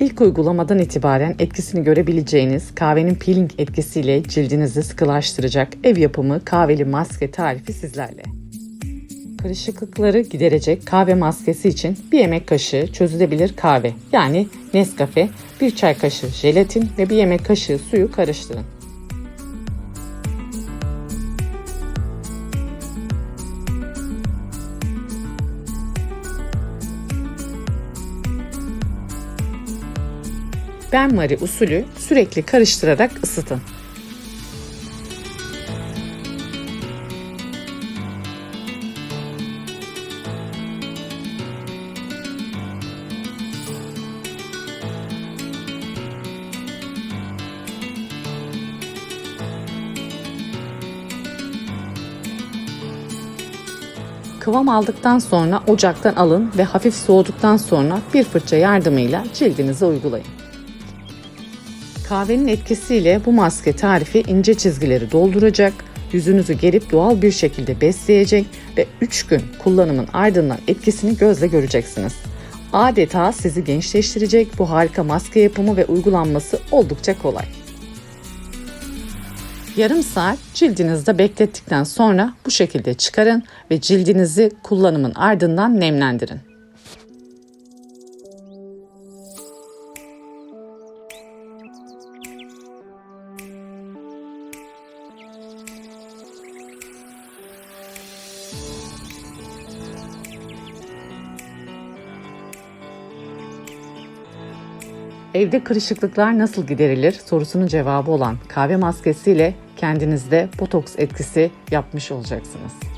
İlk uygulamadan itibaren etkisini görebileceğiniz kahvenin peeling etkisiyle cildinizi sıkılaştıracak ev yapımı kahveli maske tarifi sizlerle. Kırışıklıkları giderecek kahve maskesi için bir yemek kaşığı çözülebilir kahve yani Nescafe, bir çay kaşığı jelatin ve bir yemek kaşığı suyu karıştırın. Benmari usulü sürekli karıştırarak ısıtın. Kıvam aldıktan sonra ocaktan alın ve hafif soğuduktan sonra bir fırça yardımıyla cildinize uygulayın. Kahvenin etkisiyle bu maske tarifi ince çizgileri dolduracak, yüzünüzü gerip doğal bir şekilde besleyecek ve 3 gün kullanımın ardından etkisini gözle göreceksiniz. Adeta sizi gençleştirecek bu harika maske yapımı ve uygulanması oldukça kolay. Yarım saat cildinizde beklettikten sonra bu şekilde çıkarın ve cildinizi kullanımın ardından nemlendirin. Evde kırışıklıklar nasıl giderilir sorusunun cevabı olan kahve maskesiyle kendinizde botoks etkisi yapmış olacaksınız.